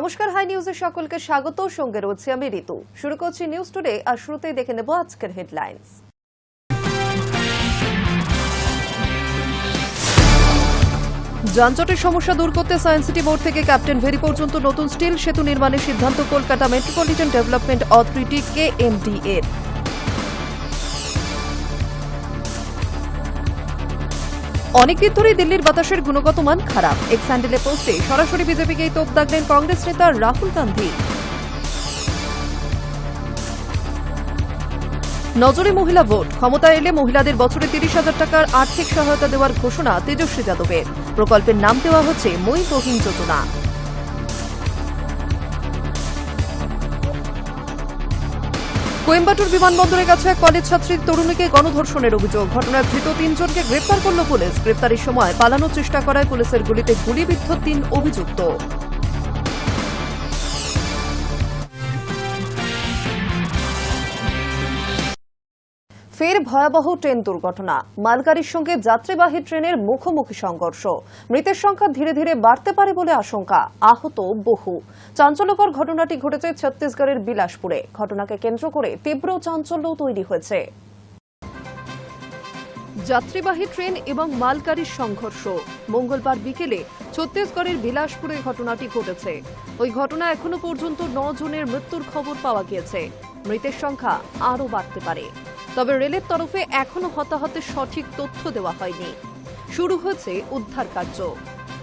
নমস্কার, হাই নিউজে সকলকে স্বাগত। সঙ্গে রয়েছে আমি ঋতু। শুরু করছি নিউজ টুডে আর শুরুতেই দেখে নেব আজকের হেডলাইন্স যানজটের সমস্যা দূর করতে সায়েন্স সিটি বোর্ড থেকে ক্যাপ্টেন ভেরি পর্যন্ত নতুন স্টিল সেতু নির্মাণের সিদ্ধান্ত, কলকাতা মেট্রোপলিটন ডেভেলপমেন্ট অথরিটি কে এর অনেকদিন ধরেই দিল্লির বাতাসের গুণগত মান খারাপ। এক স্যান্ডেলে পোস্টে সরাসরি বিজেপিকেই তোপ দাগলেন কংগ্রেস নেতা রাহুল গান্ধী। নজরে মহিলা ভোট। ক্ষমতা এলে মহিলাদের বছরে তিরিশ হাজার টাকার আর্থিক সহায়তা দেওয়ার ঘোষণা তেজস্বী যাদবের। প্রকল্পের নাম দেওয়া হচ্ছে মই বহিন যোজনা। কোয়েম্বাটুর বিমানবন্দরের কাছে এক কলেজ ছাত্রীর তরুণীকে গণধর্ষণের অভিযোগ। ঘটনায় ধৃত তিনজনকে গ্রেপ্তার করল পুলিশ। গ্রেপ্তারের সময় পালানোর চেষ্টা করায় পুলিশের গুলিতে গুলিবিদ্ধ তিন অভিযুক্ত। ফের ভয়াবহ ট্রেন দুর্ঘটনা। মালগাড়ির সঙ্গে যাত্রীবাহী ট্রেনের মুখোমুখি সংঘর্ষ। মৃতের সংখ্যা ধীরে ধীরে বাড়তে পারে বলে আশঙ্কা। আহত বহু। চাঞ্চল্যকর ঘটনাটি ঘটেছে ছত্তিশগড়ের বিলাসপুরে। ঘটনাকে কেন্দ্র করে তীব্র চাঞ্চল্য তৈরি হয়েছে। যাত্রীবাহী ট্রেন এবং মালগাড়ির সংঘর্ষ। মঙ্গলবার বিকেলে ছত্তিশগড়ের বিলাসপুরে ঘটনাটি ঘটেছে। ওই ঘটনা এখনও পর্যন্ত ন জনের মৃত্যুর খবর পাওয়া গিয়েছে। মৃতের সংখ্যা আরও বাড়তে পারে। তবে রেলের তরফে এখনও হতাহতের সঠিক তথ্য দেওয়া হয়নি। শুরু হয়েছে উদ্ধার কার্য।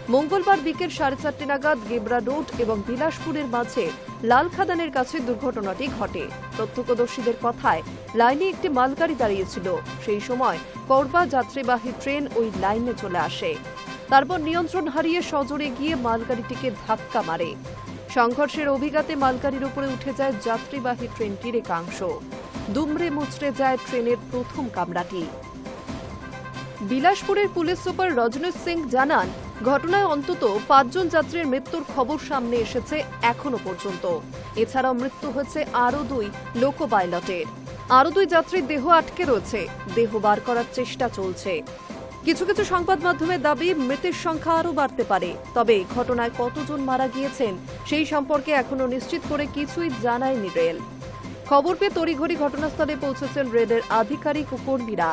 মঙ্গলবার বিকেল সাড়ে চারটে নাগাদ গেবরা রোড এবং বিলাসপুরের মাঝে লাল খাদানের কাছে দুর্ঘটনাটি ঘটে। প্রত্যক্ষদর্শীদের কথায়, লাইনে একটি মালগাড়ি দাঁড়িয়েছিল। সেই সময় করবা যাত্রীবাহী ট্রেন ওই লাইনে চলে আসে। তারপর নিয়ন্ত্রণ হারিয়ে সজোরে গিয়ে মালগাড়িটিকে ধাক্কা মারে। সংঘর্ষের অভিঘাতে মালগাড়ির উপরে উঠে যায় যাত্রীবাহী ট্রেনটির একাংশ। দুমড়ে মুচড়ে যায় ট্রেনের প্রথম কামরাটি। বিলাসপুরের পুলিশ সুপার রজনীশ সিং জানান, ঘটনায় অন্তত পাঁচজন যাত্রীর মৃত্যুর খবর সামনে এসেছে এখনও পর্যন্ত। এছাড়াও মৃত্যু হয়েছে আরও দুই লোকো পাইলটের আরও দুই যাত্রীর দেহ আটকে রয়েছে, দেহ বার করার চেষ্টা চলছে। কিছু কিছু সংবাদ মাধ্যমের দাবি, মৃতের সংখ্যা আরও বাড়তে পারে। তবে ঘটনায় কতজন মারা গিয়েছেন, সেই সম্পর্কে এখনও নিশ্চিত করে কিছুই জানায়নি রেল। খবর পেয়ে তড়িঘড়ি ঘটনাস্থলে পৌঁছেছেন রেলের আধিকারিক ও কর্মীরা।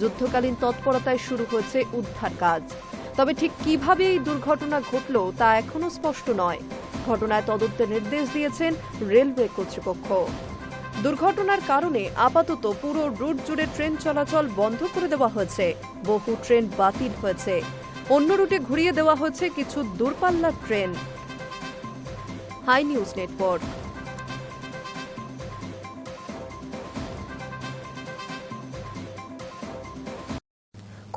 যুদ্ধকালীন তৎপরতায় শুরু হয়েছে উদ্ধার কাজ। তবে ঠিক কীভাবে এই দুর্ঘটনা ঘটল তা এখনও স্পষ্ট নয়। ঘটনায় তদন্তের নির্দেশ দিয়েছেন রেলওয়ে কর্তৃপক্ষ। দুর্ঘটনার কারণে আপাতত পুরো রুট জুড়ে ট্রেন চলাচল বন্ধ করে দেওয়া হয়েছে। বহু ট্রেন বাতিল হয়েছে। অন্য রুটে ঘুরিয়ে দেওয়া হয়েছে কিছু দূরপাল্লার train. Hi news network.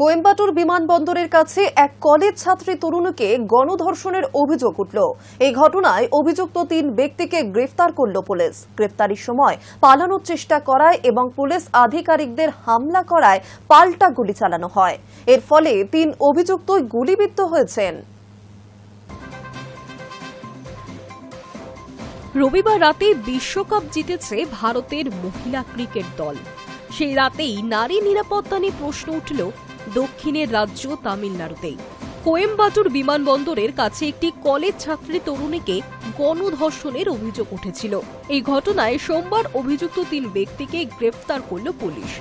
Coimbatore বিমানবন্দরের কাছে এক কলেজ ছাত্রী তরুণীকে গণধর্ষণের অভিযোগ উঠল। এই ঘটনায় অভিযুক্ত তিন ব্যক্তিকে গ্রেফতার করল পুলিশ। গ্রেফতারির সময় পালানোর চেষ্টা করায় এবং পুলিশ আধিকারিকদের হামলা করায় পাল্টা গুলি চালানো হয়। এর ফলে তিন অভিযুক্ত গুলিবিদ্ধ হয়েছেন। রবিবার রাতে বিশ্বকাপ জিতেছে ভারতের মহিলা ক্রিকেট দল। সেই রাতেই নারী নিরাপত্তা নিয়ে প্রশ্ন উঠল দক্ষিণের রাজ্য তামিলনাড়ুতেই কোয়েম্বাটুর বিমানবন্দরের কাছে একটি কলেজ ছাত্রী তরুণীকে গণধর্ষণের অভিযোগ উঠেছিল। এই ঘটনায় সোমবার অভিযুক্ত তিন ব্যক্তিকে গ্রেফতার করল পুলিশ।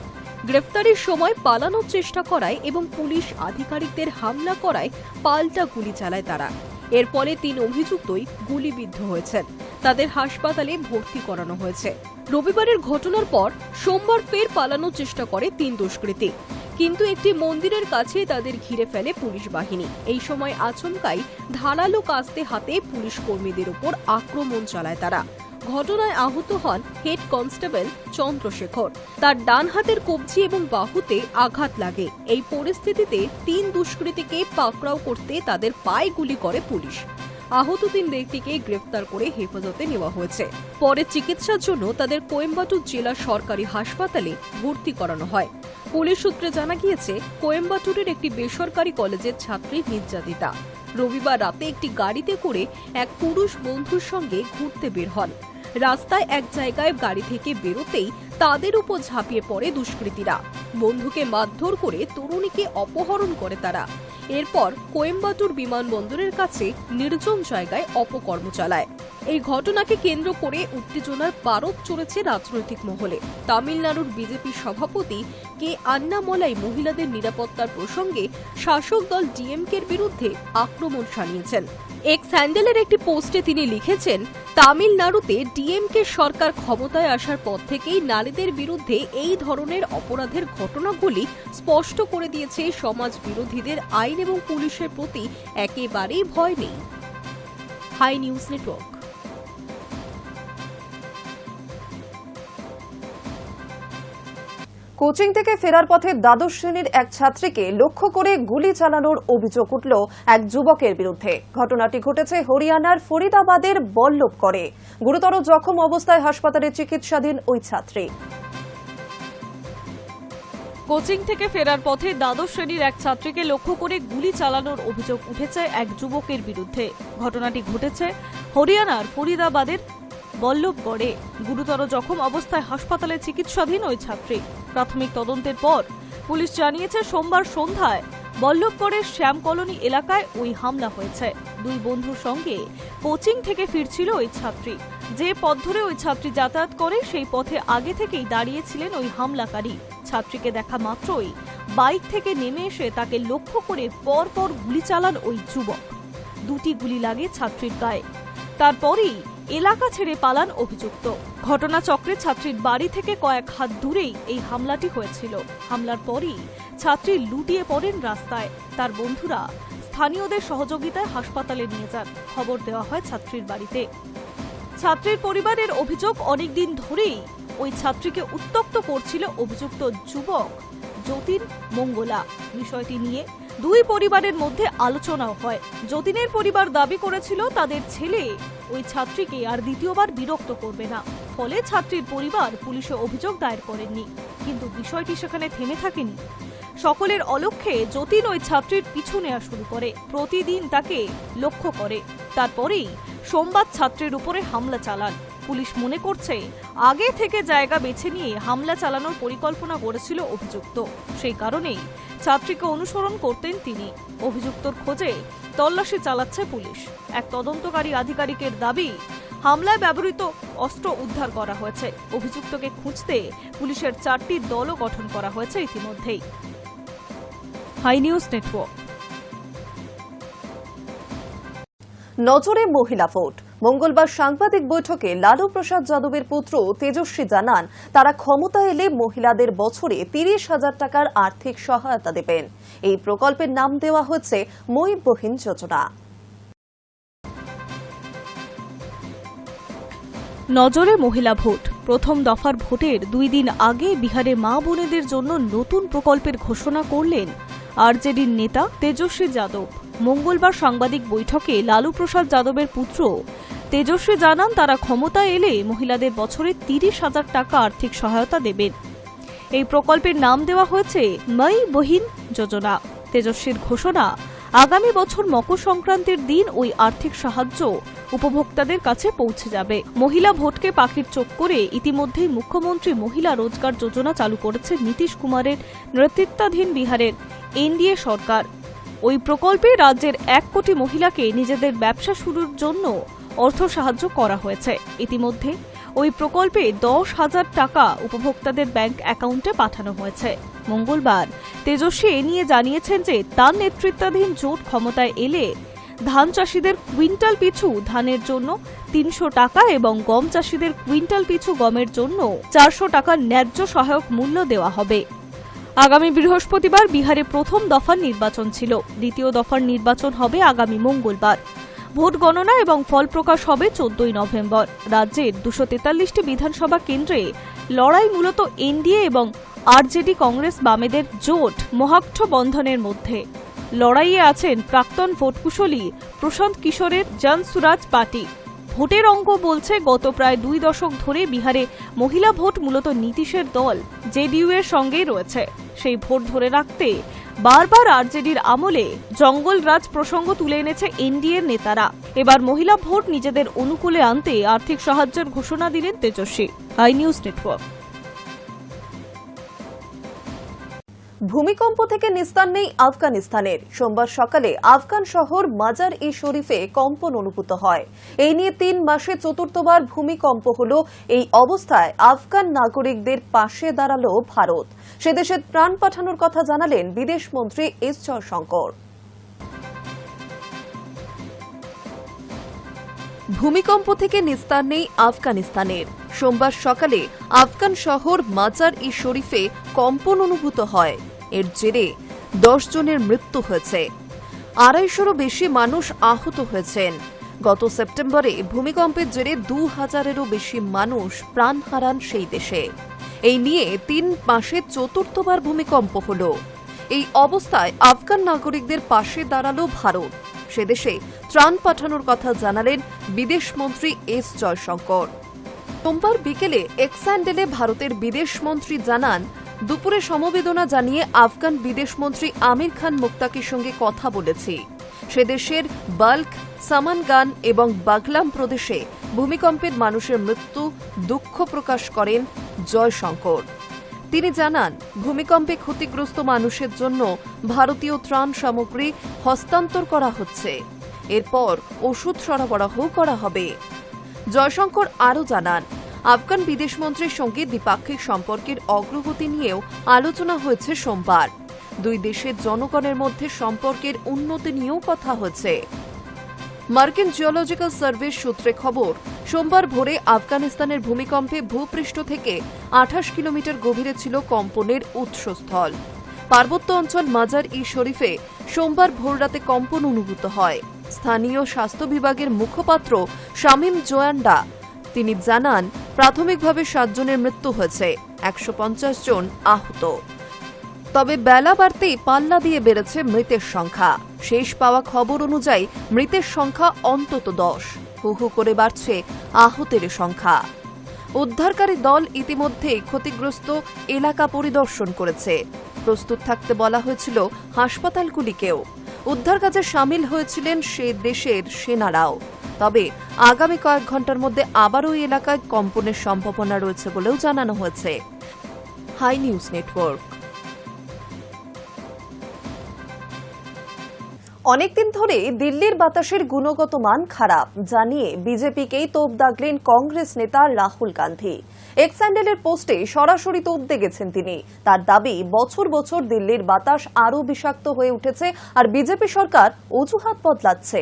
গ্রেফতারের সময় পালানোর চেষ্টা করায় এবং পুলিশ আধিকারিকদের হামলা করায় পাল্টা গুলি চালায় তারা। এর ফলে তিন অভিযুক্তই গুলিবিদ্ধ হয়েছেন। তাদের হাসপাতালে ভর্তি করানো হয়েছে। রবিবারের ঘটনার পর সোমবার ফের পালানোর চেষ্টা করে তিন দুষ্কৃতী। কিন্তু একটি মন্দিরের কাছে তাদের ঘিরে ফেলে পুলিশ বাহিনী। এই সময় আচমকাই ধারালো কাস্তে হাতে পুলিশ কর্মীদের উপর আক্রমণ চালায় তারা। ঘটনায় আহত হন হেড কনস্টেবল চন্দ্রশেখর। তার ডান হাতের কবজি এবং বাহুতে আঘাত লাগে। এই পরিস্থিতিতে তিন দুষ্কৃতীকে পাকড়াও করতে তাদের পায়ে গুলি করে পুলিশ। আহত তিন ব্যক্তিকে গ্রেফতার করে হেফাজতে নেওয়া হয়েছে। পরে চিকিৎসার জন্য তাদের কোয়েম্বাটুর জেলা সরকারি হাসপাতালে ভর্তি করানো হয়। পুলিশ সূত্রে জানা গিয়েছে, কোয়েম্বাটুরের একটি বেসরকারি কলেজের ছাত্রী নির্যাতিতা। রবিবার রাতে একটি গাড়িতে করে এক পুরুষ বন্ধুর সঙ্গে ঘুরতে বের হন। রাস্তায় এক জায়গায় গাড়ি থেকে বেরোতেই তাদের উপর ঝাঁপিয়ে পড়ে দুষ্কৃতীরা। বন্ধুকে মারধর করে তরুণীকে অপহরণ করে তারা। এরপর কোয়েম্বাটুর বিমানবন্দরের কাছে নির্জন জায়গায় অপকর্ম চালায়। এই ঘটনাকে কেন্দ্র করে উত্তেজনার পারদ চড়েছে রাজনৈতিক মহলে। তামিলনাড়ুর বিজেপি সভাপতি কে আন্নামলাই মহিলাদের নিরাপত্তার প্রসঙ্গে শাসক দল ডিএমকের বিরুদ্ধে আক্রমণ শানিয়েছেন। এক স্যান্ডেলের একটি পোস্টে তিনি লিখেছেন, তামিলনাড়ুতে ডিএমকে সরকার ক্ষমতায় আসার পর থেকেই নারীদের বিরুদ্ধে এই ধরনের অপরাধের ঘটনাগুলি স্পষ্ট করে দিয়েছে সমাজ বিরোধীদের আইন এবং পুলিশের প্রতি একেবারেই ভয় নেই। High news network. কোচিং থেকে ফেরার পথে দ্বাদশ শ্রেণির এক ছাত্রীকে লক্ষ্য করে গুলি চালানোর অভিযোগ উঠল এক যুবকের বিরুদ্ধে। ঘটনাটি ঘটেছে হরিয়ানার ফরিদাবাদের বল্লভ করে গুরুতর জখম অবস্থায় হাসপাতালে চিকিৎসাধীন ওই ছাত্রী। কোচিং থেকে ফেরার পথে দ্বাদশ শ্রেণির এক ছাত্রীকে লক্ষ্য করে গুলি চালানোর অভিযোগ উঠেছে এক যুবকের বিরুদ্ধে। ঘটনাটি ঘটেছে হরিয়ানার ফরিদাবাদের বল্লভগড়ে গুরুতর জখম অবস্থায় হাসপাতালে চিকিৎসাধীন ওই ছাত্রী। প্রাথমিক তদন্তের পর পুলিশ জানিয়েছে সোমবার সন্ধ্যায় বল্লভগড়ের শ্যাম কলোনি এলাকায় ওই হামলা হয়েছে। দুই বন্ধুর সঙ্গে কোচিং থেকে ফিরছিল ওই ছাত্রী। যে পথ ধরে ওই ছাত্রী যাতায়াত করে, সেই পথে আগে থেকেই দাঁড়িয়েছিলেন ওই হামলাকারী। ছাত্রীকে দেখা মাত্রই বাইক থেকে নেমে এসে তাকে লক্ষ্য করে পর পর গুলি চালান ওই যুবক। দুটি গুলি লাগে ছাত্রীর গায়ে। তারপরেই এলাকা ছেড়ে পালান অভিযুক্ত। ঘটনাচক্রে ছাত্রীর বাড়ি থেকে কয়েক হাত দূরেই এই হামলাটি হয়েছিল। হামলার পরই ছাত্রী লুটিয়ে পড়েন রাস্তায়। তার বন্ধুরা স্থানীয়দের সহযোগিতায় হাসপাতালে নিয়ে যান। খবর দেওয়া হয় ছাত্রীর বাড়িতে। ছাত্রীর পরিবারের অভিযোগ অনেকদিন ধরেই ওই ছাত্রীকে উত্তক্ত করছিল অভিযুক্ত যুবক যতীন মঙ্গলা। বিষয়টি নিয়ে দুই পরিবারের মধ্যে আলোচনাও হয়। যতীনের পরিবার দাবি করেছিল তাদের ছেলে ওই ছাত্রীকে আর দ্বিতীয়বার বিরক্ত করবে না। ফলে ছাত্রীর পরিবার পুলিশে অভিযোগ দায়ের করেননি। কিন্তু বিষয়টি সেখানে থেমে থাকেনি। সকলের অলক্ষ্যে যতীন ওই ছাত্রীর পিছু নেওয়া শুরু করে। প্রতিদিন তাকে লক্ষ্য করে। তারপরেই সোমবার ছাত্রের উপরে হামলা চালান। পুলিশ মনে করছে, আগে থেকে জায়গা বেছে নিয়ে হামলা চালানোর পরিকল্পনা করেছিল অভিযুক্ত। সেই কারণেই ছাত্রীকে অনুসরণ করতেন তিনি। অভিযুক্তর খোঁজে তল্লাশি চালাচ্ছে পুলিশ। এক তদন্তকারী আধিকারিকের দাবি, হামলায় ব্যবহৃত অস্ত্র উদ্ধার করা হয়েছে। অভিযুক্তকে খুঁজতে পুলিশের চারটি দলও গঠন করা হয়েছে ইতিমধ্যেই। Hi news network. নজরে মহিলা ভোট। মঙ্গলবার সাংবাদিক বৈঠকে লালু প্রসাদ যাদবের পুত্র তেজস্বী জানান, তারা ক্ষমতা এলে মহিলাদের বছরে তিরিশ হাজার টাকার আর্থিক সহায়তা দেবেন। এই প্রকল্পের নাম দেওয়া হচ্ছে মই বহিন যোজনা। নজরে মহিলা ভোট। প্রথম দফার ভোটের দুই দিন আগে বিহারে মা বোনেদের জন্য নতুন প্রকল্পের ঘোষণা করলেন আরজেডির নেতা তেজস্বী যাদব। মঙ্গলবার সাংবাদিক বৈঠকে লালু প্রসাদ যাদবের পুত্র তেজস্বী জানান, তারা ক্ষমতায় এলে মহিলাদের বছরে তিরিশ হাজার টাকা আর্থিক সহায়তা দেবেন। এই প্রকল্পের নাম দেওয়া হয়েছে মাই বহিন যোজনা। তেজস্বীর ঘোষণা, আগামী বছর মকর সংক্রান্তির দিন ওই আর্থিক সাহায্য উপভোক্তাদের কাছে পৌঁছে যাবে। মহিলা ভোটকে পাখির চোখ করে ইতিমধ্যেই মুখ্যমন্ত্রী মহিলা রোজগার যোজনা চালু করেছে নীতিশ কুমারের নেতৃত্বাধীন বিহারের এনডিএ সরকার। ওই প্রকল্পে রাজ্যের এক কোটি মহিলাকে নিজেদের ব্যবসা শুরুর জন্য অর্থ সাহায্য করা হয়েছে। ইতিমধ্যে ওই প্রকল্পে দশ হাজার টাকা উপভোক্তাদের ব্যাংক অ্যাকাউন্টে পাঠানো হয়েছে। মঙ্গলবার তেজস্বী এ নিয়ে জানিয়েছেন যে, তার নেতৃত্বাধীন জোট ক্ষমতায় এলে ধান চাষিদের কুইন্টাল পিছু ধানের জন্য তিনশো টাকা এবং গম চাষিদের কুইন্টাল পিছু গমের জন্য চারশো টাকা ন্যায্য সহায়ক মূল্য দেওয়া হবে। আগামী বৃহস্পতিবার বিহারে প্রথম দফার নির্বাচন ছিল। দ্বিতীয় দফার নির্বাচন হবে আগামী মঙ্গলবার। ভোট গণনা এবং ফল প্রকাশ হবে চোদ্দই নভেম্বর। রাজ্যের দুশো তেতাল্লিশটি বিধানসভা কেন্দ্রে লড়াই মূলত এনডিএ এবং আরজেডি কংগ্রেস বামেদের জোট মহাক্ষ বন্ধনের মধ্যে। লড়াইয়ে আছেন প্রাক্তন ভোটকুশলী প্রশান্ত কিশোরের জনসুরাজ পার্টি। ভোটের অঙ্ক বলছে গত প্রায় দুই দশক ধরে বিহারে মহিলা ভোট মূলত নীতিশের দল জেডিইউ এর সঙ্গেই রয়েছে। সেই ভোট ধরে রাখতে বারবার আরজেডির আমলে জঙ্গল রাজ প্রসঙ্গ তুলে এনেছে এনডিএর নেতারা। এবার মহিলা ভোট নিজেদের অনুকূলে আনতে আর্থিক সাহায্যের ঘোষণা দিলেন তেজস্বী। I news network. ভূমিকম্প থেকে নিস্তার নেই আফগানিস্তানের। সোমবার সকালে আফগান শহর মাজার ই শরীফে কম্পন অনুভূত হয়। এই নিয়ে তিন মাসে চতুর্থবার ভূমিকম্প হল। এই অবস্থায় আফগান নাগরিকদের পাশে দাঁড়াল ভারত। সে দেশে ত্রাণ পাঠানোর কথা জানালেন বিদেশ মন্ত্রী এস জয়শঙ্কর। ভূমিকম্প থেকে নিস্তার নেই আফগানিস্তানের। সোমবার সকালে আফগান শহর মাজার ই শরীফে কম্পন অনুভূত হয়। এর জেরে দশ জনের মৃত্যু হয়েছে। আড়াইশোরও বেশি মানুষ আহত হয়েছেন। গত সেপ্টেম্বরে ভূমিকম্পের জেরে দু হাজারেরও বেশি মানুষ প্রাণ হারান সেই দেশে। এই নিয়ে তিন মাসে চতুর্থবার ভূমিকম্প হল। এই অবস্থায় আফগান নাগরিকদের পাশে দাঁড়াল ভারত। সে দেশে ত্রাণ পাঠানোর কথা জানালেন বিদেশমন্ত্রী এস জয়শঙ্কর। সোমবার বিকেলে এক্স্যান্ডেলে ভারতের বিদেশমন্ত্রী জানান, দুপুরে সমবেদনা জানিয়ে আফগান বিদেশমন্ত্রী আমির খান মুক্তাকির সঙ্গে কথা বলেছি। সে দেশের বাল্ক, সামানগান এবং বাগলাম প্রদেশে ভূমিকম্পের মানুষের মৃত্যু দুঃখ প্রকাশ করেন জয়শঙ্কর। তিনি জানান, ভূমিকম্পে ক্ষতিগ্রস্ত মানুষের জন্য ভারতীয় ত্রাণ সামগ্রী হস্তান্তর করা হচ্ছে। এরপর ওষুধ সরবরাহ করা হবে। জয়শঙ্কর আরও জানান, আফগান বিদেশমন্ত্রীর সঙ্গে দ্বিপাক্ষিক সম্পর্কের অগ্রগতি নিয়েও আলোচনা হয়েছে সোমবার। দুই দেশের জনগণের মধ্যে সম্পর্কের উন্নতি নিয়েও কথা হয়েছে। মার্কিন জিওলজিক্যাল সার্ভিস সূত্রে খবর, সোমবার ভোরে আফগানিস্তানের ভূমিকম্পে ভূপৃষ্ঠ থেকে আঠাশ কিলোমিটার গভীরে ছিল কম্পনের উৎসস্থল। পার্বত্য অঞ্চল মাজার ই শরীফে সোমবার ভোররাতে কম্পন অনুভূত হয়। স্থানীয় স্বাস্থ্য বিভাগের মুখপাত্র শামীম জোয়ান্ডা, তিনি জানান, প্রাথমিকভাবে সাতজনের মৃত্যু হয়েছে, একশো পঞ্চাশ জন আহত। তবে বেলা বাড়তেই পাল্লা দিয়ে বেড়েছে মৃতের সংখ্যা। শেষ পাওয়া খবর অনুযায়ী মৃতের সংখ্যা অন্তত দশ। হু হু করে বাড়ছে আহতের সংখ্যা। উদ্ধারকারী দল ইতিমধ্যে ক্ষতিগ্রস্ত এলাকা পরিদর্শন করেছে। প্রস্তুত থাকতে বলা হয়েছিল হাসপাতালগুলিকেও। উদ্ধার কাজে সামিল হয়েছিলেন সে দেশের সেনারাও। তবে আগামী কয়েক ঘণ্টার মধ্যে আবারও এলাকায় কম্পনের সম্ভাবনা রয়েছে বলেও জানানো হয়েছে। Hi news network. অনেকদিন ধরে দিল্লির বাতাসের গুণগত মান খারাপ জানিয়ে বিজেপিকেই তোপ দাগলেন কংগ্রেস নেতা রাহুল গান্ধী। এক্স স্যান্ডেলের পোস্টে সরাসরি তোপ গেছেন তিনি। তার দাবি, বছর বছর দিল্লির বাতাস আরও বিষাক্ত হয়ে উঠেছে আর বিজেপি সরকার অজুহাত বদলাচ্ছে।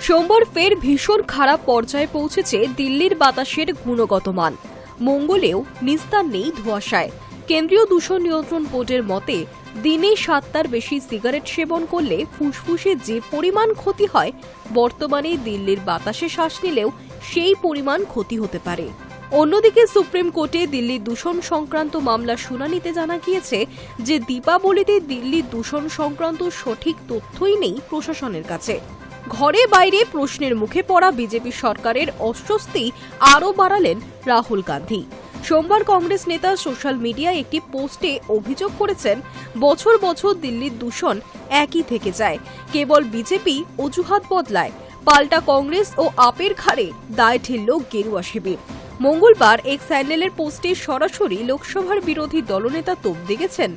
সোমবার ফের ভীষণ খারাপ পর্যায়ে পৌঁছেছে দিল্লির বাতাসের গুণগত মান। মঙ্গলেও নিস্তার নেই ধোঁয়াশায়। কেন্দ্রীয় দূষণ নিয়ন্ত্রণ বোর্ডের মতে দিনে সাতটার বেশি সিগারেট সেবন করলে ফুসফুসে যে পরিমাণ ক্ষতি হয়, বর্তমানে দিল্লির বাতাসে শ্বাস নিলেও সেই পরিমাণ ক্ষতি হতে পারে। অন্যদিকে সুপ্রিম কোর্টে দিল্লি দূষণ সংক্রান্ত মামলা শুনানিতে জানা গিয়েছে যে দীপাবলিতে দিল্লি দূষণ সংক্রান্ত সঠিক তথ্যই নেই প্রশাসনের কাছে। ঘরে বাইরে প্রশ্নের মুখে পড়া বিজেপি সরকারের অস্বস্তি আরও বাড়ালেন রাহুল গান্ধী। সোমবার কংগ্রেস নেতা সোশ্যাল মিডিয়ায় একটি পোস্টে অভিযোগ করেছেন, বছর বছর দিল্লির দূষণ একই থেকে যায়। কেবল বিজেপি অজুহাত বদলায়। পাল্টা কংগ্রেস ও আপের ঘাড়ে দায় ঠেলল গেরুয়া শিবির। মঙ্গলবার এক স্যান্ডেলের পোস্টে সরাসরি লোকসভার বিরোধী দলনেতা তোপ দেখেছেন,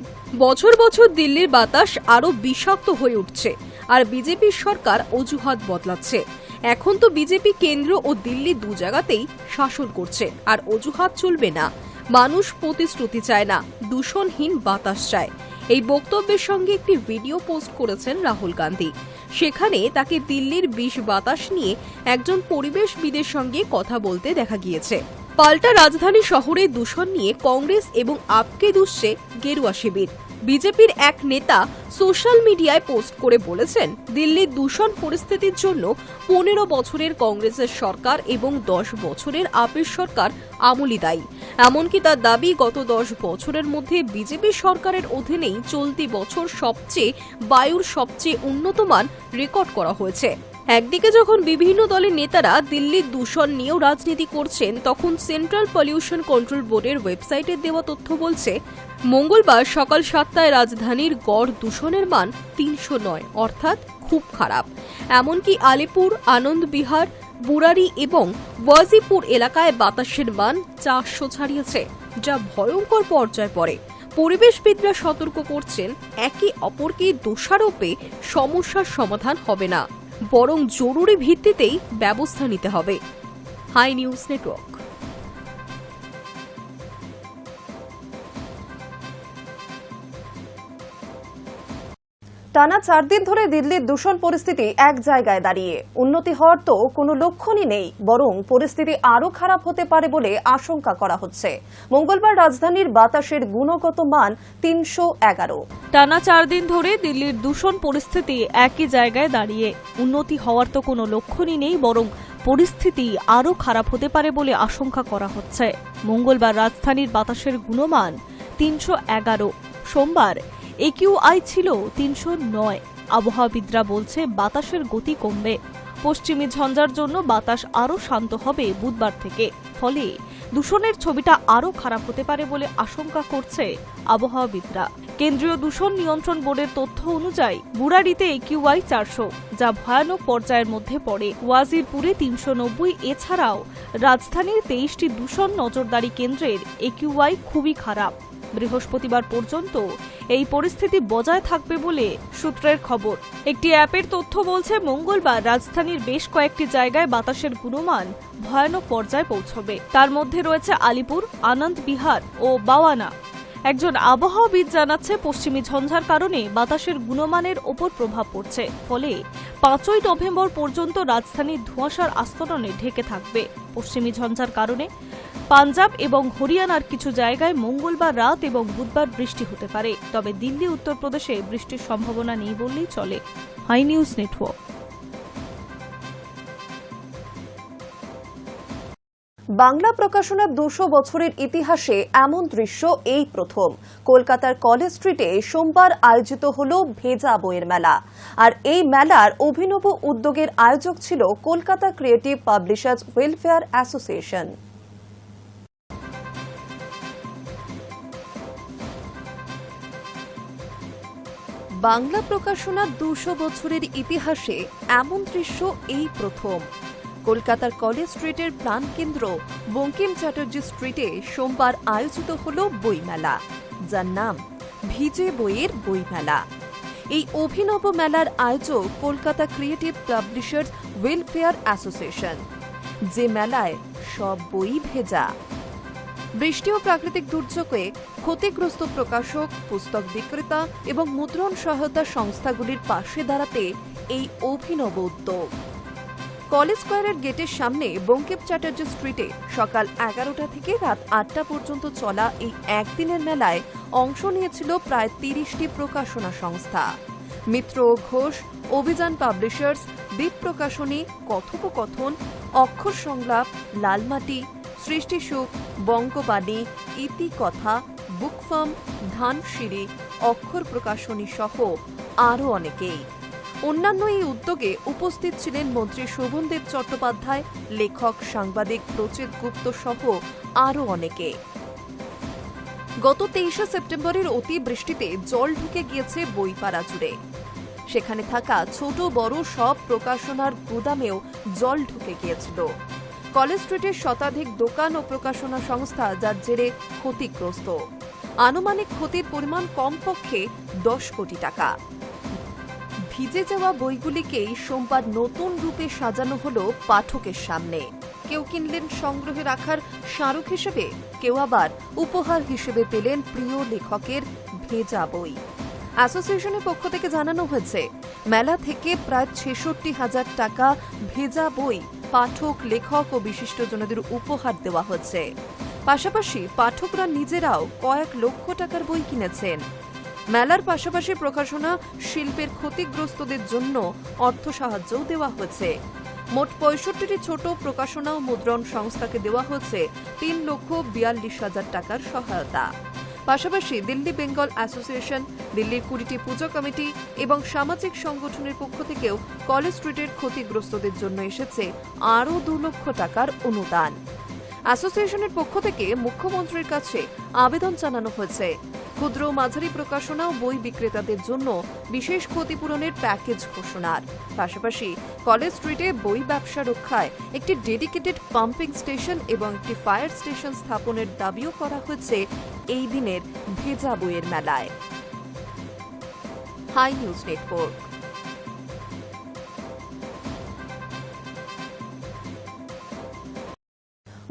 বছর বছর দিল্লির বাতাস আরও বিষাক্ত হয়ে উঠছে আর বিজেপির সরকার অজুহাত বদলাচ্ছে। এখন তো বিজেপি কেন্দ্র ও দিল্লি দু জায়গাতেই শাসন করছে, আর অজুহাত চলবে না। মানুষ প্রতিশ্রুতি চায় না, দূষণহীন বাতাস চায়। এই বক্তব্যের সঙ্গে একটি ভিডিও পোস্ট করেছেন রাহুল গান্ধী। সেখানে তাকে দিল্লির বিষ বাতাস নিয়ে একজন পরিবেশবিদের সঙ্গে কথা বলতে দেখা গিয়েছে। পাল্টা রাজধানী শহরে দূষণ নিয়ে কংগ্রেস এবং আপকে দুষছে গেরুয়া শিবির। বিজেপির এক নেতা সোশ্যাল মিডিয়ায় পোস্ট করে বলেছেন, দিল্লির দূষণ পরিস্থিতির জন্য পনেরো বছরের কংগ্রেসের সরকার এবং দশ বছরের আপের সরকার আমলি দায়ী। এমনকি তার দাবি, গত দশ বছরের মধ্যে বিজেপি সরকারের অধীনেই চলতি বছর সবচেয়ে, বায়ুর সবচেয়ে উন্নত মান রেকর্ড করা হয়েছে। একদিকে যখন বিভিন্ন দলের নেতারা দিল্লির দূষণ নিয়েও রাজনীতি করছেন, তখন সেন্ট্রাল পলিউশন কন্ট্রোল বোর্ডের ওয়েবসাইটে দেওয়া তথ্য বলছে, মঙ্গলবার সকাল সাতটায় রাজধানীর গড় দূষণের মান তিনশো নয়, অর্থাৎ খুব খারাপ। এমনকি আলিপুর, আনন্দ বিহার, বুরারি এবং ওয়াজিপুর এলাকায় বাতাসের মান চারশো ছাড়িয়েছে, যা ভয়ঙ্কর পর্যায়ে পড়ে। পরিবেশবিদরা সতর্ক করছেন, একে অপরকে দোষারোপে সমস্যার সমাধান হবে না। বরং জরুরি ভিত্তিতেই ব্যবস্থা নিতে হবে। Hi News Network. টানা চার দিন ধরে দিল্লির দূষণ পরিস্থিতি এক জায়গায় দাঁড়িয়ে। উন্নতি হওয়ার তো কোনো লক্ষণই নেই, বরং পরিস্থিতি আরও খারাপ হতে পারে বলে আশঙ্কা করা হচ্ছে। মঙ্গলবার রাজধানীর বাতাসের গুণগত মান তিনশো এগারো। টানা চার দিন ধরে দিল্লির দূষণ পরিস্থিতি একই জায়গায় দাঁড়িয়ে। উন্নতি হওয়ার তো কোনো লক্ষণই নেই, বরং পরিস্থিতি আরও খারাপ হতে পারে বলে আশঙ্কা করা হচ্ছে। মঙ্গলবার রাজধানীর বাতাসের গুণমান তিনশো এগারো। সোমবার একিউআই ছিল তিনশো নয়। আবহাওয়াবিদরা বলছে, বাতাসের গতি কমবে। পশ্চিমী ঝঞ্ঝার জন্য বাতাস আরও শান্ত হবে বুধবার থেকে। ফলে দূষণের ছবিটা আরও খারাপ হতে পারে বলে আশঙ্কা করছে আবহাওয়াবিদরা কেন্দ্রীয় দূষণ নিয়ন্ত্রণ বোর্ডের তথ্য অনুযায়ী বুড়াড়িতে একিউআই চারশো, যা ভয়ানক পর্যায়ের মধ্যে পড়ে। ওয়াজিরপুরে তিনশো নব্বই, এছাড়াও রাজধানীর তেইশটি দূষণ নজরদারি কেন্দ্রের একিউআই খুবই খারাপ। বৃহস্পতিবার পর্যন্ত এই পরিস্থিতি বজায় থাকবে বলে সূত্রের খবর। একটি অ্যাপের তথ্য বলছে, মঙ্গলবার রাজধানীর বেশ কয়েকটি জায়গায় বাতাসের গুণমান ভয়ানক পর্যায়ে পৌঁছবে। তার মধ্যে রয়েছে আলিপুর, আনন্দ বিহার ও বাওয়ানা। একজন আবহাওয়াবিদ জানাচ্ছে, পশ্চিমী ঝঞ্ঝার কারণে বাতাসের গুণমানের ওপর প্রভাব পড়ছে। ফলে পাঁচই নভেম্বর পর্যন্ত রাজধানীর ধোঁয়াশার আস্তরণে ঢেকে থাকবে। পশ্চিমী ঝঞ্ঝার কারণে পাঞ্জাব এবং হরিয়ানার কিছু জায়গায় মঙ্গলবার রাত এবং বুধবার বৃষ্টি হতে পারে। তবে দিল্লি, উত্তরপ্রদেশে বৃষ্টির সম্ভাবনা নেই বললেই চলে। High news network. বাংলা প্রকাশনার দুশো বছরের ইতিহাসে এমন দৃশ্য এই প্রথম। কলকাতার কলেজ স্ট্রিটে সোমবার আয়োজিত হল ভেজা বইয়ের মেলা। আর এই মেলার অভিনব উদ্যোগের আয়োজক ছিল Kolkata creative publishers welfare association. Bangla প্রকাশনার দুশো বছরের ইতিহাসে এমন দৃশ্য এই প্রথম। কলকাতার কলেজ স্ট্রিটের প্রাণকেন্দ্র বঙ্কিম চ্যাটার্জি স্ট্রিটে সোমবার আয়োজিত হল বইমেলা, যার নাম ভিজে বইয়ের বইমেলা। এই অভিনব মেলার আয়োজক Kolkata creative publishers welfare association, যে মেলায় সব বই ভেজা। বৃষ্টি ও প্রাকৃতিক দুর্যোগে ক্ষতিগ্রস্ত প্রকাশক, পুস্তক বিক্রেতা এবং মুদ্রণ সহায়তা সংস্থাগুলির পাশে দাঁড়াতে এই অভিনব উদ্যোগ। কলেজ স্কোয়ারের গেটের সামনে বঙ্কিম চ্যাটার্জি স্ট্রিটে সকাল এগারোটা থেকে রাত আটটা পর্যন্ত চলা এই একদিনের মেলায় অংশ নিয়েছিল প্রায় তিরিশটি প্রকাশনা সংস্থা। মিত্র ঘোষ, অভিযান পাবলিশার্স, দ্বীপ প্রকাশনী, কথোপকথন, অক্ষর সংলাপ, লালমাটি সৃষ্টিসুখ বঙ্গবাণী ইতিকথা বুকফার্ম ধানসিঁড়ি অক্ষর প্রকাশনী সহ আরও অনেকেই। অন্যান্য এই উদ্যোগে উপস্থিত ছিলেন মন্ত্রী শোভনদেব চট্টোপাধ্যায়, লেখক, সাংবাদিক প্রচিত গুপ্ত সহ আরও অনেকে। গত তেইশে সেপ্টেম্বরের অতি বৃষ্টিতে জল ঢুকে গিয়েছে বইপাড়া জুড়ে। সেখানে থাকা ছোট বড় সব প্রকাশনার গুদামেও জল ঢুকে গিয়েছিল। কলেজ স্ট্রিটের শতাধিক দোকান ও প্রকাশনা সংস্থা যার জেরে ক্ষতিগ্রস্ত। আনুমানিক ক্ষতির পরিমাণ কমপক্ষে দশ কোটি টাকা। ভিজে যাওয়া বইগুলিকেই সোমবার নতুন রূপে সাজানো হলো পাঠকের সামনে। কেউ কিনলেন সংগ্রহে রাখার স্মারক হিসেবে, কেউ আবার উপহার হিসেবে পেলেন প্রিয় লেখকের ভেজা বই। অ্যাসোসিয়েশনের পক্ষ থেকে জানানো হয়েছে, মেলা থেকে প্রায় ছেষট্টি হাজার টাকা ভেজা বই পাঠক, লেখক ও বিশিষ্টজনদের উপহার দেওয়া হচ্ছে। পাশাপাশি পাঠকরা নিজেরাও কয়েক লক্ষ টাকার বই কিনেছেন। মেলার পাশাপাশি প্রকাশনা শিল্পের ক্ষতিগ্রস্তদের জন্য অর্থ সাহায্যও দেওয়া হয়েছে মোট পঁয়ষট্টিটি ছোট প্রকাশনা ও মুদ্রণ সংস্থাকে দেওয়া হচ্ছে তিন লক্ষ বিয়াল্লিশ হাজার টাকার সহায়তা। পাশাপাশি দিল্লি বেঙ্গল অ্যাসোসিয়েশন, দিল্লির কুড়িটি পুজো কমিটি এবং সামাজিক সংগঠনের পক্ষ থেকেও কলেজ স্ট্রিটের ক্ষতিগ্রস্তদের জন্য এসেছে আরও দু লক্ষ টাকার অনুদান। অ্যাসোসিয়েশনের পক্ষ থেকে মুখ্যমন্ত্রীর কাছে আবেদন জানানো হয়েছে। ক্ষুদ্র মাঝারি প্রকাশনা ও বই বিক্রেতাদের জন্য বিশেষ ক্ষতিপূরণের প্যাকেজ ঘোষণার। পাশাপাশি কলেজ স্ট্রিটে বই ব্যবসা রক্ষায় একটি ডেডিকেটেড পাম্পিং স্টেশন এবং একটি ফায়ার স্টেশন স্থাপনের দাবিও করা হয়েছে এই দিনের ভেজা বইয়ের মেলায়। Hi News Network.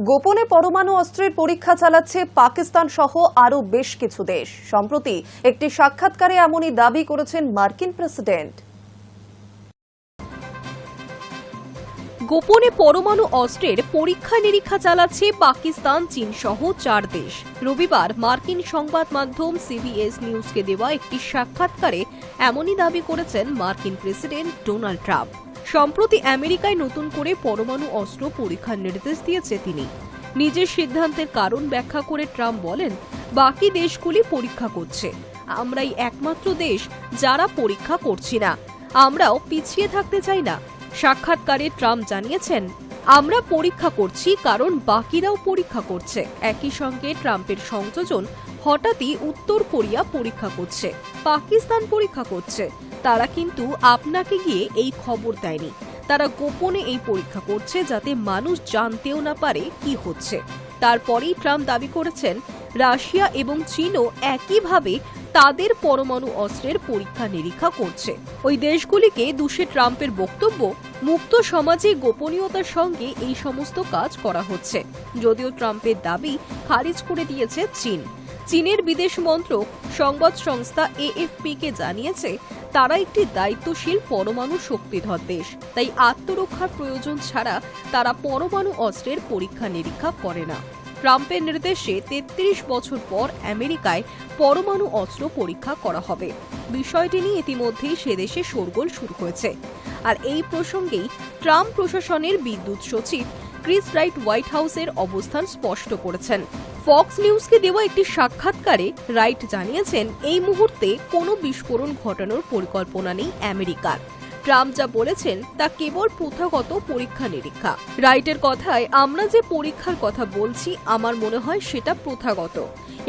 গোপনে পরমাণু অস্ত্রের পরীক্ষা চালাচ্ছে পাকিস্তান সহ আরও বেশ কিছু দেশ। সম্প্রতি একটি সাক্ষাৎকারে এমনই দাবি করেছেন মার্কিন প্রেসিডেন্ট। গোপনে পরমাণু অস্ত্রের পরীক্ষা নিরীক্ষা চালাচ্ছে পাকিস্তান, চীন সহ চার দেশ। রবিবার মার্কিন সংবাদ মাধ্যম সিবিএস নিউজকে দেওয়া একটি সাক্ষাৎকারে এমনই দাবি করেছেন মার্কিন প্রেসিডেন্ট ডোনাল্ড ট্রাম্প। সম্প্রতি আমেরিকায় নতুন করে পরমাণু অস্ত্র পরীক্ষার নির্দেশ দিয়েছে তিনি। নিজের সিদ্ধান্তের কারণ ব্যাখ্যা করে ট্রাম্প বলেন, বাকি দেশগুলি পরীক্ষা করছে। আমরাই একমাত্র দেশ যারা পরীক্ষা করছি না। আমরাও পিছিয়ে থাকতে চাই না। সাক্ষাৎকারে ট্রাম্প জানিয়েছেন, আমরা পরীক্ষা করছি কারণ বাকিরাও পরীক্ষা করছে। একই সঙ্গে ট্রাম্পের সংযোজন হঠাৎই উত্তর কোরিয়া পরীক্ষা করছে। পাকিস্তান পরীক্ষা করছে। তারা কিন্তু আপনাকে গিয়ে এই খবর দেয়নি। তারা গোপনে এই পরীক্ষা করছে যাতে মানুষ জানতেও না পারে কি হচ্ছে। তারপরেই ট্রাম্প দাবি করেছেন, রাশিয়া এবং চীনও একইভাবে তাদের পরমাণু অস্ত্রের পরীক্ষা নিরীক্ষা করছে। ওই দেশগুলিকে দুষে ট্রাম্পের বক্তব্য, মুক্ত সমাজে গোপনীয়তার সঙ্গে এই সমস্ত কাজ করা হচ্ছে। যদিও ট্রাম্পের দাবি খারিজ করে দিয়েছে চীন। চীনের বিদেশ মন্ত্রক, সংবাদ সংস্থা এএফপি কে জানিয়েছে তারা একটি দায়িত্বশীল পরমাণু শক্তিধর দেশ। তাই আত্মরক্ষার প্রয়োজন ছাড়া তারা পরমাণু অস্ত্রের পরীক্ষা নিরীক্ষা করে না। ট্রাম্পের নির্দেশে তেত্রিশ বছর পর আমেরিকায় পরমাণু অস্ত্র পরীক্ষা করা হবে। বিষয়টি নিয়ে ইতিমধ্যেই সে দেশে শোরগোল শুরু হয়েছে। আর এই প্রসঙ্গেই ট্রাম্প প্রশাসনের বিদ্যুৎ সচিব ক্রিস রাইট হোয়াইট হাউসের অবস্থান স্পষ্ট করেছেন। ফক্স নিউজকে দেওয়া একটি সাক্ষাৎকারে রাইট জানিয়েছেন, এই মুহূর্তে কোনো বিস্ফোরণ ঘটানোর পরিকল্পনা নেই আমেরিকার। ট্রাম্প যা বলেছেন, তা কেবল প্রথাগত পরীক্ষা নিরীক্ষা। রাইটের কথায়, আমরা যে পরীক্ষার কথা বলছি, আমার মনে হয় সেটা প্রথাগত।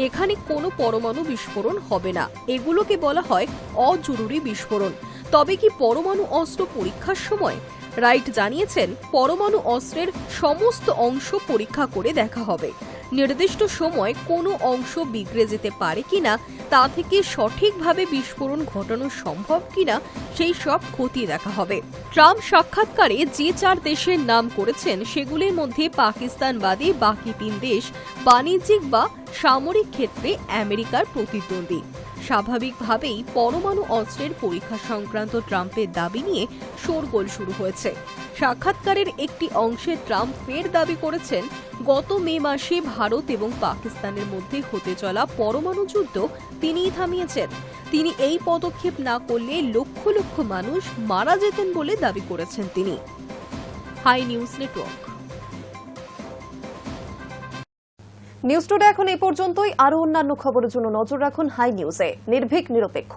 এখানে কোনো পরমাণু বিস্ফোরণ হবে না। এগুলোকে বলা হয় অজরুরি বিস্ফোরণ। তবে কি পরমাণু অস্ত্র পরীক্ষার সময় রাইট জানিয়েছেন, পরমাণু অস্ত্রের সমস্ত অংশ পরীক্ষা করে দেখা হবে। নির্দিষ্ট সময় কোনো অংশ বিগড়ে যেতে পারে কিনা, তা থেকে সঠিকভাবে বিস্ফোরণ ঘটানো সম্ভব কিনা, সেই সব ক্ষতি দেখা হবে। ট্রাম্প সাক্ষাৎকারে যে চার দেশের নাম করেছেন, সেগুলির মধ্যে পাকিস্তান বাদে বাকি তিন দেশ বাণিজ্যিক বা সামরিক ক্ষেত্রে আমেরিকার প্রতিদ্বন্দ্বী। স্বাভাবিকভাবেই পরমাণু অস্ত্রের পরীক্ষা সংক্রান্ত ট্রাম্পের দাবি নিয়ে শোরগোল শুরু হয়েছে। সাক্ষাৎকারের একটি অংশে ট্রাম্প ফের দাবি করেছেন, গত মে মাসে ভারত এবং পাকিস্তানের মধ্যে হতে চলা পরমাণু যুদ্ধ তিনিই থামিয়েছেন। তিনি এই পদক্ষেপ না করলে লক্ষ লক্ষ মানুষ মারা যেতেন বলে দাবি করেছেন তিনি। Hi News Network. News today এখন এই পর্যন্তই। আরও অন্যান্য খবরের জন্য নজর রাখুন হাই নিউজে। নির্ভীক, নিরপেক্ষ।